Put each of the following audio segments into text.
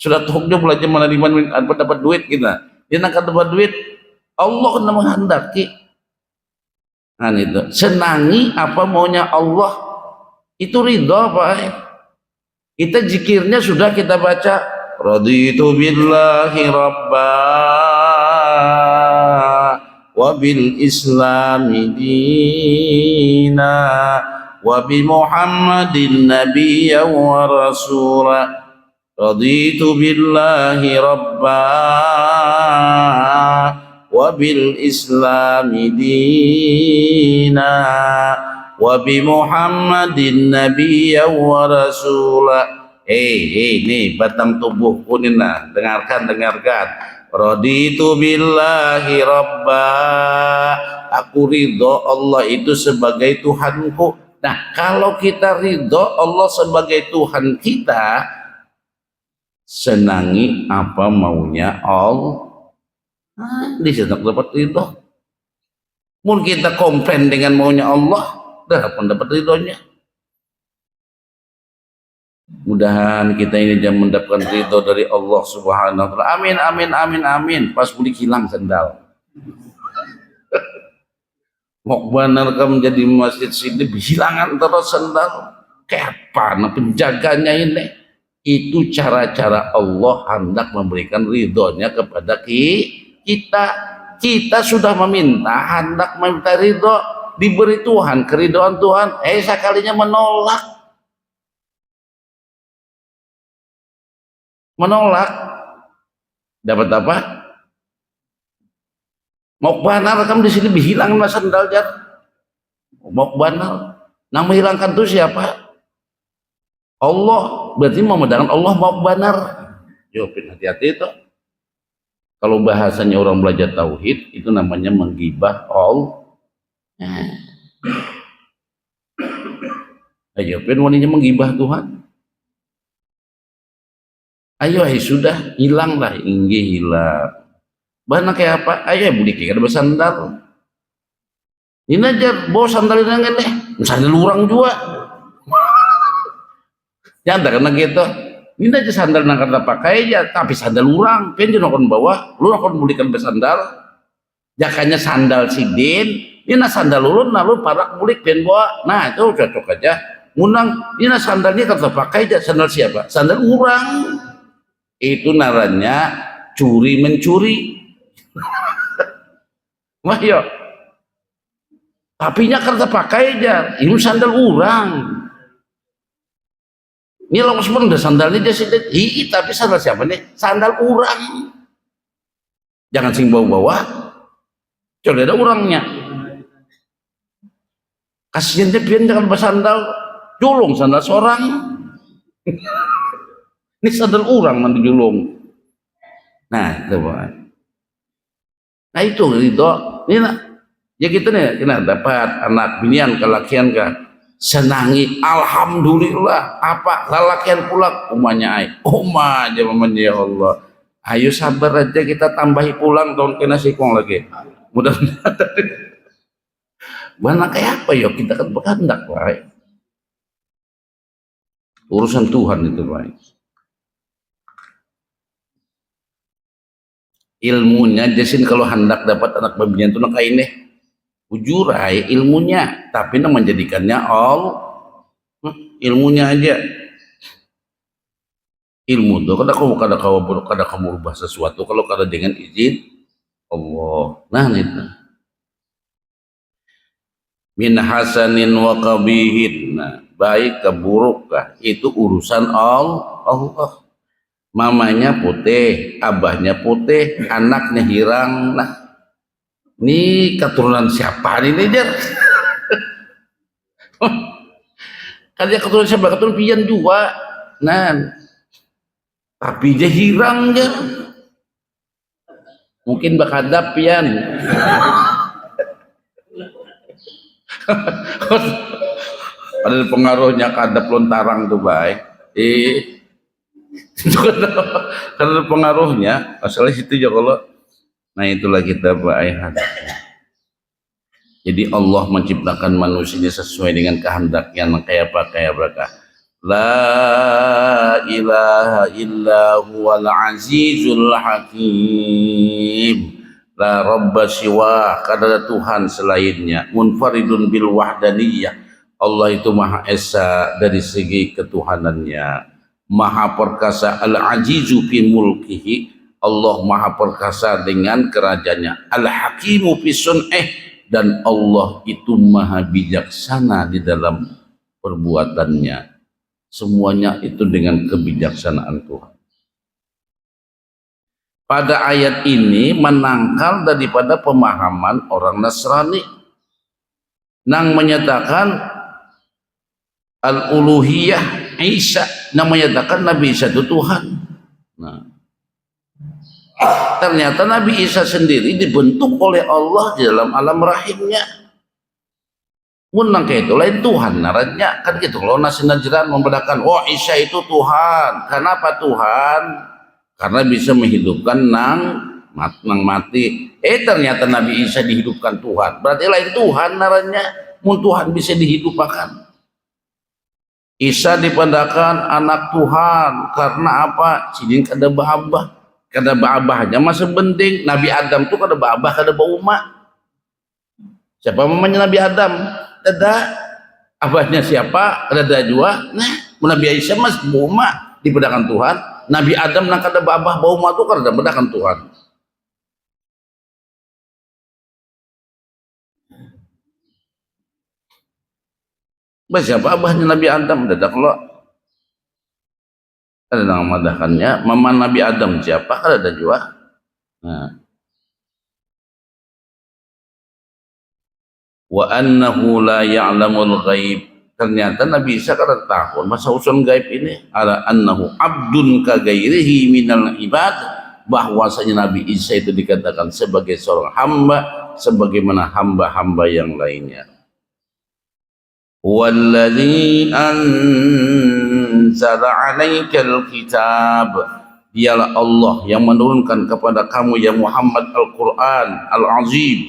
sudah tuhuknya belajar menerima apa dapat duit kita. Dia nak dapat duit Allah kena menghendaki. Nah itu. Senangi apa maunya Allah itu ridho eh? kita zikirnya sudah kita baca raditu billahi rabba wa bil islami dina wa bi muhammadin nabiyya wa rasula islami dina wa bi muhammadin nabiyya wa rasula Hei, hei, nih batang tubuhku nih nah, dengarkan, dengarkan. Raditu billahi rabba. Aku ridho Allah itu sebagai Tuhanku. Nah, kalau kita ridho Allah sebagai Tuhan kita, senangi apa maunya Allah. Nah, di situ dapat ridho. Mungkin kita komplain dengan maunya Allah, dapat dapat ridhonya. Mudahan kita ini jangan mendapatkan ridho dari Allah Subhanahu wa taala. Amin amin amin amin. Pas mudik hilang sendal. Mau benar kamu menjadi masjid sini hilangan terus sendal. Kapan penjaganya ini? Itu cara-cara Allah hendak memberikan ridhonya kepada kita. Kita sudah meminta, hendak meminta ridho, diberi Tuhan, keridoan Tuhan. Eh sekalinya menolak. Menolak. Dapat apa? Mau banar kamu di sini hilang mas sendal jar. Mau banar nah menghilangkan itu siapa? Allah berarti mau mendangan Allah mau banar jawabin hati-hati itu. Kalau bahasanya orang belajar tauhid itu namanya menggibah Allah nah, jawabin wanita menggibah Tuhan. Ayo ayo sudah hilang lah inggi hilang bahan kayak apa? Ayo budi kayak ada sandal ini aja bawa sandal enggak deh sandal orang juga nyata karena gitu ini aja sandal nang kata pakai aja tapi sandal orang kan jangan akan bawa lu akan belikan sandal. Jakanya sandal sidin ini sandal ulun nah lu parak bulik pen bawa. Nah itu cocok aja. Munang ini sandalnya kata pakai aja. Sandal siapa? Sandal orang itu naranya curi mencuri. Wah ya tapi nya kerja pakai aja. Ini sandal orang ini lo sebenarnya sandalnya dia ii tapi sandal siapa nih sandal orang jangan sing bawa bawa coba ada orangnya kasihan dia biar jangan bersandal julung sandal seorang ini sandal orang nanti julung. Nah, itu Nah itu itu. Ini. Ya kita nih, kita dapat anak binian kelakian kan. Senangi, alhamdulillah. Apa lalakian pulang? Umanya ay. Umah aja mamanya ya Allah. Ayo sabar aja kita tambahi pulang tahun kena sikong lagi. Mudah-mudahan. Mana kayak apa ya kita kan berkehendak baik. Urusan Tuhan itu baik. ilmunya jasin kalau hendak dapat anak babinya itu nak ini ujurai ilmunya tapi menjadikannya all hmm, ilmunya aja. Ilmu tuh kada kamu kada kau kada kamu ubah sesuatu kalau kada dengan izin Allah. Nah itu min hasanin wa qabihin nah, baik ke buruk kah? Itu urusan Allah Allah. Mamanya putih, abahnya putih, anaknya hirang. Nah, ini keturunan siapa ini dia? kan dia keturunan siapa? Keturunan pian juga. Nah, tapi dia hirang dia. Mungkin bakadap pian. Ada pengaruhnya kadap lontarang tuh baik. Eh, karena pengaruhnya masalah itu ya kalau nah itulah kita ayah jadi Allah menciptakan manusia sesuai dengan kehendaknya kayak apa kayak berkah La ilaha illa huwal azizul hakim. La rabba siwa, kada Tuhan selainnya. Munfaridun bil wahdaniyah. Allah itu maha esa dari segi ketuhanannya. Maha perkasa al-azizu fi mulkihi. Allah maha perkasa dengan kerajaannya. Al-hakimu fi sun'eh. Dan Allah itu maha bijaksana di dalam perbuatannya Semuanya itu dengan kebijaksanaan Tuhan. Pada ayat ini menangkal daripada pemahaman orang Nasrani. Nang menyatakan al-uluhiyah Isa. Nang menyatakan Nabi Isa itu Tuhan. Nah, ternyata Nabi Isa sendiri dibentuk oleh Allah di dalam alam rahimnya. Munang kayak itu lain Tuhan naranya kan gitu kalau nasi najran membedakan oh Isa itu Tuhan. Kenapa Tuhan? Karena bisa menghidupkan nang mat, nang mati. Eh ternyata Nabi Isa dihidupkan Tuhan. Berarti lain Tuhan naranya mun Tuhan bisa dihidupkan. Isa dipandakan anak Tuhan. Karena apa? Cinin kada babah kada babahnya masa penting Nabi Adam tuh kada babah kada umat siapa namanya Nabi Adam? Dada. Abahnya siapa? Dada jua. Nah Nabi Aisyah mas buma dibedakan Tuhan. Nabi Adam nak ada babah bau matu karena bedakan Tuhan. Mas siapa abahnya Nabi Adam? Dadak lo ada nama madahannya mama Nabi Adam siapa? Ada jua nah. Wa annahu la ya'lamul ghaib. Ternyata Nabi Isa kada tahu masa usul gaib ini ala annahu abdun ka gairihi minal ibad. Bahwasanya Nabi Isa itu dikatakan sebagai seorang hamba sebagaimana hamba-hamba yang lainnya. Walladzi anzala 'alaikal kitab. Dialah Allah yang menurunkan kepada kamu ya Muhammad Al-Qur'an Al-Azim.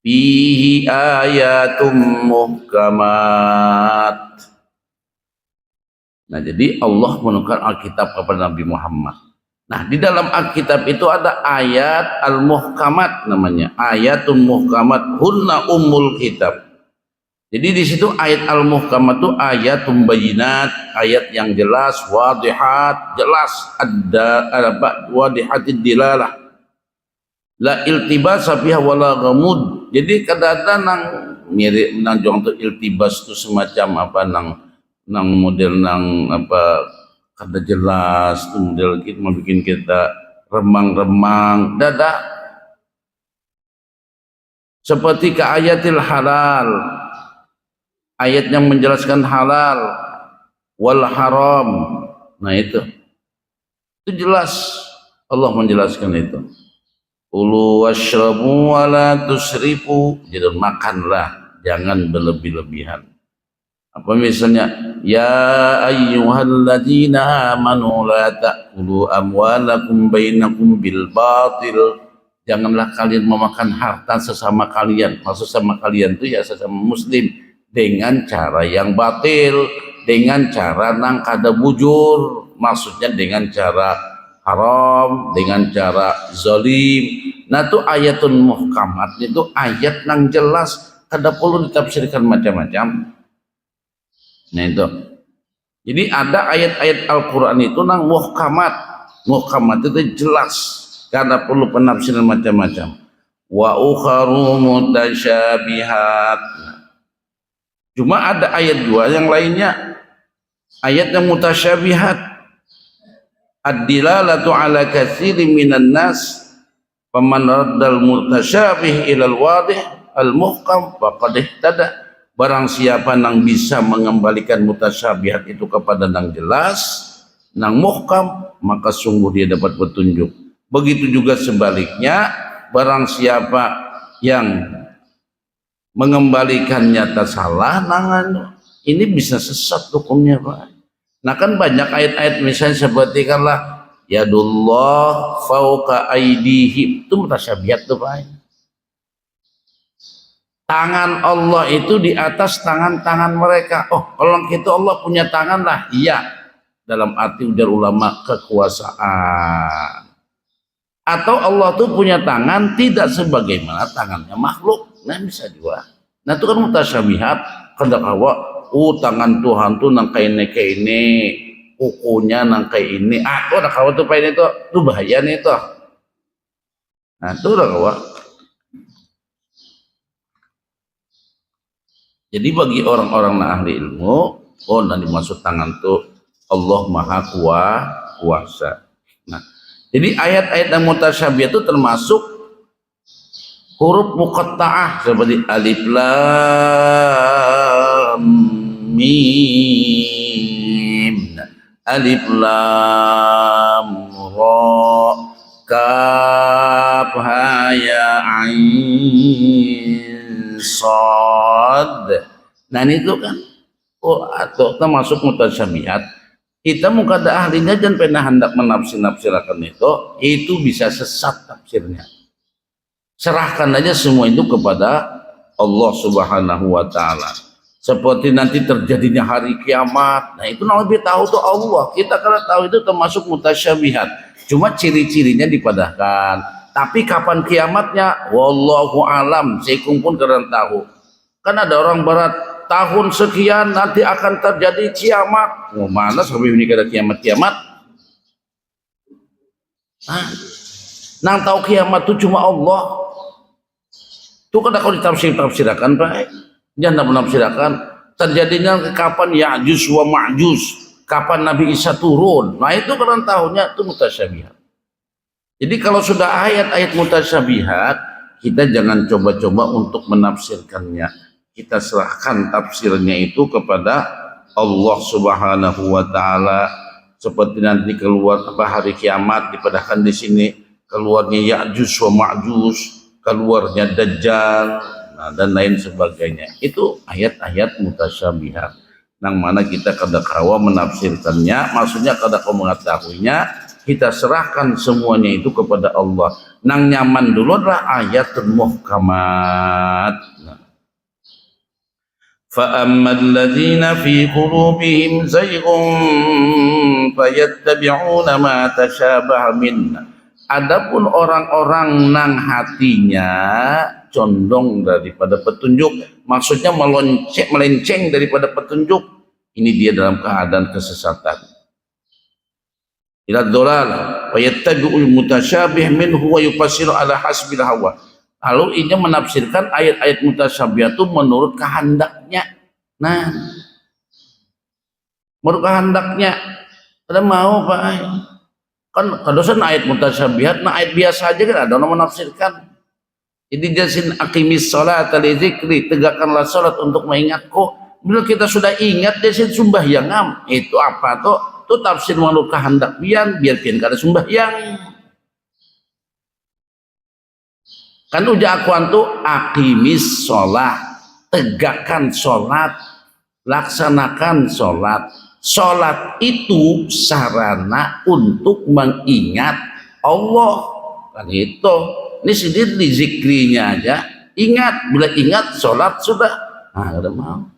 Fihi ayatum muhkamat. Nah jadi Allah menukar Alkitab kepada Nabi Muhammad. Nah di dalam Alkitab itu ada ayat al-muhkamat namanya. Ayatum muhkamat. Hunna ummul kitab jadi di situ ayat al-muhkamat itu ayat bayinat, ayat yang jelas, wadihat, jelas. Ada apa wadihatid dilalah. La iltibas fiha wala ghamud. Jadi kadang-kadang nang mirip nang jong tu iltibas tu semacam apa nang nang model nang apa kada jelas tu model kita bikin kita remang-remang. Dada. Seperti ke ayatil halal ayat yang menjelaskan halal wal haram nah itu itu jelas Allah menjelaskan itu Ulu washrabu wa la tusrifu. Jadi makanlah, jangan berlebih-lebihan. Apa misalnya, Ya ayyuhalladzina amanu la ta'kulu amwalakum bainakum bil batil. Janganlah kalian memakan harta sesama kalian. Maksud sama kalian itu ya sesama muslim. Dengan cara yang batil. Dengan cara nang kada bujur. Maksudnya dengan cara haram dengan cara zalim nah itu ayatun muhkamat itu ayat yang jelas kada perlu ditafsirkan macam-macam nah itu jadi ada ayat-ayat Al-Quran itu nang muhkamat muhkamat itu jelas karena perlu penafsiran macam-macam wa ukharu mutasyabihat cuma ada ayat dua yang lainnya ayat yang mutasyabihat. Ad-dilalatu ala katsirin minan nas faman raddal mutasyabih ilal wadih al-muhkam faqad ihtada. Barang siapa nang bisa mengembalikan mutasyabihat itu kepada nang jelas nang muhkam maka sungguh dia dapat petunjuk. Begitu juga sebaliknya barang siapa yang mengembalikannya tak salah nangan ini bisa sesat hukumnya Pak Nah kan banyak ayat-ayat misalnya seperti kanlah yadullah fauqa aidihim itu mutasyabihat tuh Pak. tangan Allah itu di atas tangan-tangan mereka. Oh, kalau gitu Allah punya tangan lah. Iya. Dalam arti ujar ulama kekuasaan. Atau Allah tuh punya tangan tidak sebagaimana tangannya makhluk. Nah bisa juga. Nah itu kan mutasyabihat. Kendak awak, oh tangan Tuhan tuh nang kayak ini kukunya nang kayak ini. Ah, tuh ada kawan tuh pengen itu, tuh bahaya nih tuh. Nah itu udah kawan. Jadi bagi orang-orang nah ahli ilmu, oh nanti dimaksud tangan tuh Allah Maha Kuasa. Nah, jadi ayat-ayat yang mutasyabih itu termasuk huruf muqatta'ah. Seperti alif lam mim. Alif lam ra kaf ha ya ain sad. Nah itu kan. Oh atau termasuk mutasyabihat. Kita muka ada ahlinya dan pernah hendak menafsir-nafsirkan itu. Itu bisa sesat tafsirnya serahkan aja semua itu kepada Allah subhanahu wa ta'ala. Seperti nanti terjadinya hari kiamat. Nah itu lebih tahu tuh Allah. Kita karena tahu itu termasuk mutasyabihat. Cuma ciri-cirinya dipadahkan. Tapi kapan kiamatnya? Wallahu alam. Saya pun kalian tahu. Kan ada orang barat tahun sekian nanti akan terjadi kiamat. Oh, mana sampai ini ada kiamat-kiamat? Nah, nang tahu kiamat itu cuma Allah. Itu kan kalau ditafsir-tafsirakan baik jangan menafsirkan. Terjadinya kapan Ya'juj wa Ma'juj? Kapan Nabi Isa turun? Nah itu kalian tahunya itu mutasyabihat. Jadi kalau sudah ayat-ayat mutasyabihat kita jangan coba-coba untuk menafsirkannya. Kita serahkan tafsirnya itu kepada Allah Subhanahu wa taala. Seperti nanti keluar apa hari kiamat dipadahkan di sini keluarnya Ya'juj wa Ma'juj keluarnya Dajjal nah, dan lain sebagainya itu ayat-ayat mutasyabihat yang mana kita kada kawa menafsirkannya maksudnya kada kau mengetahuinya kita serahkan semuanya itu kepada Allah nang nyaman dulu adalah ayat muhkamat nah. فأما الذين في قلوبهم زيغ فيتبعون ما تشابه منه Adapun orang-orang nang hatinya condong daripada petunjuk, maksudnya melonceng, melenceng daripada petunjuk, ini dia dalam keadaan kesesatan. Ila dolal wa yattabi'ul mutasyabih minhu wa yufassiru ala hasbil hawa. Lalu ini menafsirkan ayat-ayat mutasyabih itu menurut kehendaknya. Nah, menurut kehendaknya. Ada mau Pak? Kan kadosan ayat mutasyabihat nah ayat biasa aja kan ada orang menafsirkan. Jadi jasin akimis salat li zikri tegakkanlah salat untuk mengingatku. Bila kita sudah ingat jasin sembahyang itu apa tuh itu tafsir menurut kehendak biar biar pian kada sembahyang kan udah akuan tuh akimis sholat tegakkan sholat laksanakan sholat Sholat itu sarana untuk mengingat Allah. Kan itu. Ini sendiri di zikrinya aja. Ingat, bila ingat sholat sudah. Nah, ada mau.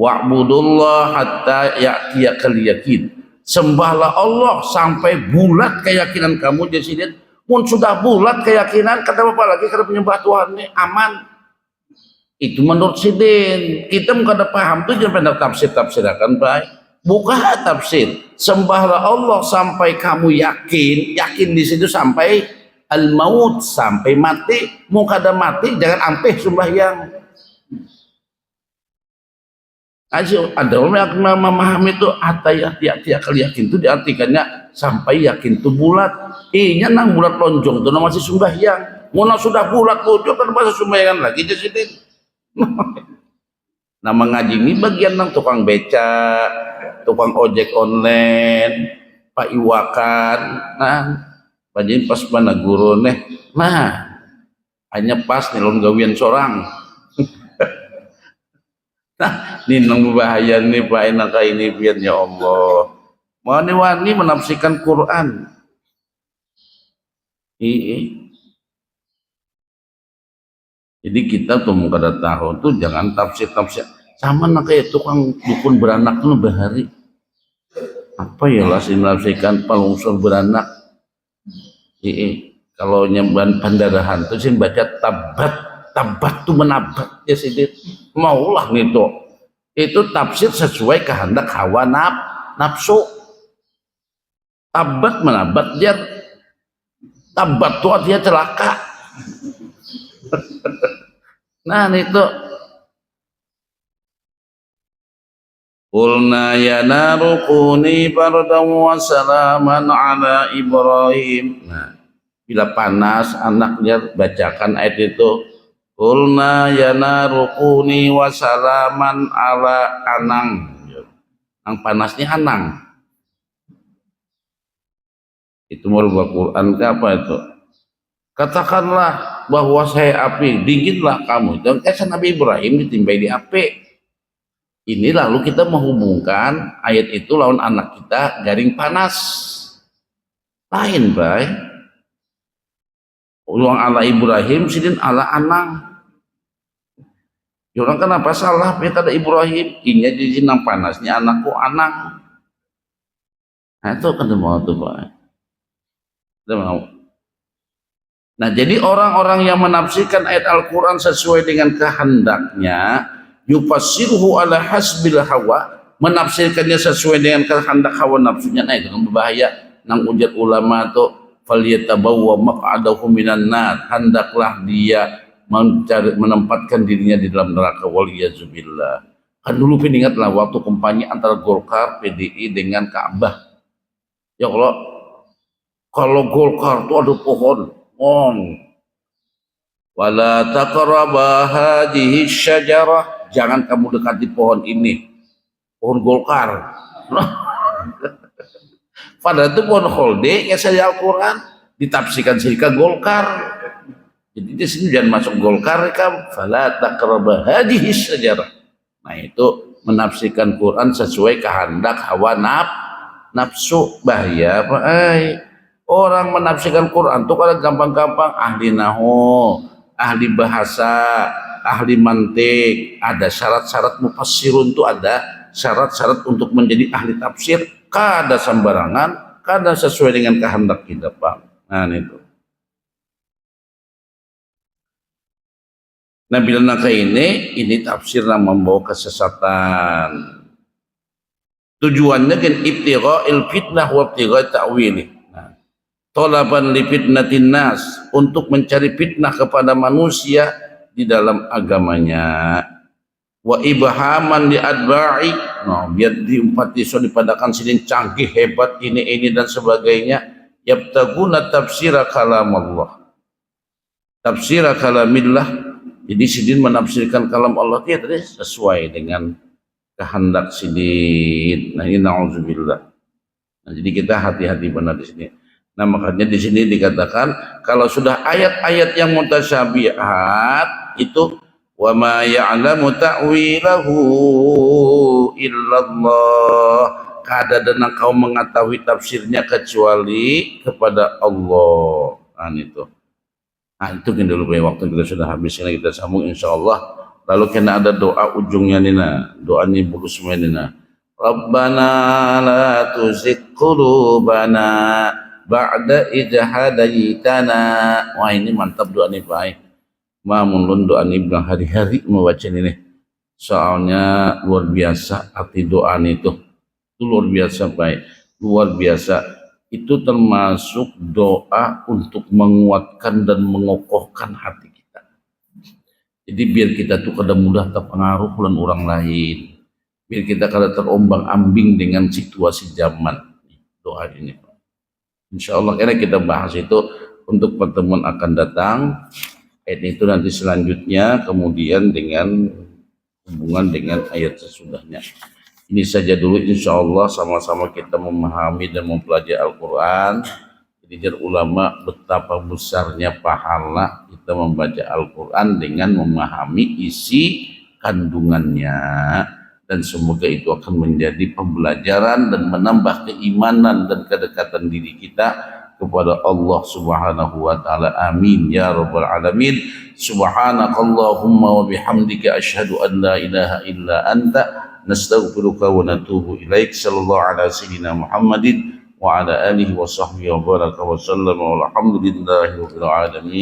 Wa'budullah hatta ya'tiyakal yakin. Sembahlah Allah sampai bulat keyakinan kamu di sini. Pun sudah bulat keyakinan, kata apa lagi karena penyembah Tuhan ini aman. Itu menurut sidin. Kita ada paham tuh jangan pernah tafsir-tafsirakan baik. Buka tafsir. Sembahlah Allah sampai kamu yakin. Yakin di situ sampai al-maut. Sampai mati. Mau kada mati jangan ampeh sembahyang. Aja ada orang yang memahami itu ataya tiap-tiap kali yakin itu diartikannya sampai yakin itu bulat. Iya nang bulat lonjong itu masih sembahyang. Mau sudah bulat lonjong kan masa sembahyang lagi di sini. Nah mengaji ini bagian nang tukang beca, tukang ojek online, Pak Iwakan, nah bajin pas mana guru nih, nah hanya pas nih lon gawian seorang. nah, ini nang bahaya nih Pak enak ini biar ya Allah. Wani-wani menafsirkan Quran. Iya. Jadi kita tuh kada tahu tuh jangan tafsir tafsir sama nak kayak tukang dukun beranak tuh bahari apa ya lah sih menafsirkan pelungsur beranak. Iya, kalau nyemban pandarahan tuh sih baca tabat tabat tuh menabat. Ya sih maulah nih tuh itu tafsir sesuai kehendak hawa naf, nafsu. Tabat menabat dia tabat tuh artinya celaka nah itu Qulna ya naru kuni bardan wa salaman ala Ibrahim. Nah, bila panas anaknya bacakan ayat itu. Qulna ya naru kuni wa salaman ala anang. Yang panasnya anang. Itu merubah Quran ke apa itu? Katakanlah bahwa saya api, dinginlah kamu. Dan kisah Nabi Ibrahim ditimbai di api ini lalu kita menghubungkan ayat itu lawan anak kita garing panas. Lain, bay. Uang ala Ibrahim, sidin ala. Ya orang kenapa salah? Beta ada Ibrahim, inya jadi nang panasnya anakku anang. Nah itu kan mau tuh, bay. mau. Nah jadi orang-orang yang menafsirkan ayat Al-Quran sesuai dengan kehendaknya, yufassiruhu ala hasbil hawa menafsirkannya sesuai dengan kehendak hawa nafsunya. Nah itu kan berbahaya. Nang ujar ulama tu falyatabawwa maq'adahu minan nar. Hendaklah dia mencari menempatkan dirinya di dalam neraka. Waliyazubillah kan dulu pun ingatlah waktu kampanye antara Golkar PDI dengan Ka'bah ya kalau kalau Golkar itu ada pohon pohon wala taqraba hadhihi syajarah. Jangan kamu dekati pohon ini. Pohon golkar. Padahal itu pohon holde ya saya Al-Quran. Ditafsirkan sirka golkar. Jadi di sini jangan masuk golkar kam fala taqraba hadhihi syajarah. Nah itu menafsirkan Quran sesuai kehendak hawa naf nafsu bahaya apa ay orang menafsirkan Quran itu kalau gampang-gampang ahli nahu ahli bahasa ahli mantik, ada syarat-syarat mufassirun itu ada syarat-syarat untuk menjadi ahli tafsir, kada sembarangan, kada sesuai dengan kehendak kita, Pak. Nah, itu. Nah, bila naka ini, ini tafsir yang membawa kesesatan. Tujuannya kan il fitnah wa ibtigha ta'wili. Nah, tolaban li fitnatin nas untuk mencari fitnah kepada manusia di dalam agamanya. Wa ibhaman di adba'i no, biar diumpati so dipadakan sini canggih hebat ini ini dan sebagainya. Yabtaguna tafsira kalam Allah tafsira kalamillah. Jadi sidin menafsirkan kalam Allah dia tadi sesuai dengan kehendak sidin nah ini na'udzubillah. Nah, jadi kita hati-hati benar di sini Nah makanya di sini dikatakan kalau sudah ayat-ayat yang mutasyabihat itu wa ma ya'lamu ta'wilahu illallah kada dan kau mengetahui tafsirnya kecuali kepada Allah. Nah itu. Nah itu kan dulu waktu kita sudah habis ini kita sambung insya Allah. Lalu kena ada doa ujungnya nina, doa ini semua nina. Rabbana la tuzigh qulubana ba'da idhadaitana wah ini mantap doa nih Pak. Mamun doa nih bilang hari-hari membaca ini soalnya luar biasa arti doa itu itu luar biasa baik luar biasa. Itu termasuk doa untuk menguatkan dan mengokohkan hati kita. Jadi biar kita tuh kada mudah terpengaruh oleh orang lain. Biar kita kada terombang ambing dengan situasi zaman. Doa ini Pak Insya Allah karena kita bahas itu untuk pertemuan akan datang. Ayat itu nanti selanjutnya kemudian dengan hubungan dengan ayat sesudahnya. Ini saja dulu insya Allah sama-sama kita memahami dan mempelajari Al-Quran. Jadi ulama betapa besarnya pahala kita membaca Al-Quran dengan memahami isi kandungannya dan semoga itu akan menjadi pembelajaran dan menambah keimanan dan kedekatan diri kita kepada Allah Subhanahu wa taala. Amin ya rabbal alamin. Subhanakallahumma wa bihamdika asyhadu an la ilaha illa anta nastaghfiruka wa natubu ilaik. Sallallahu ala sayyidina Muhammadin wa ala alihi wa sahbihi wa baraka wa sallama walhamdulillahi alamin.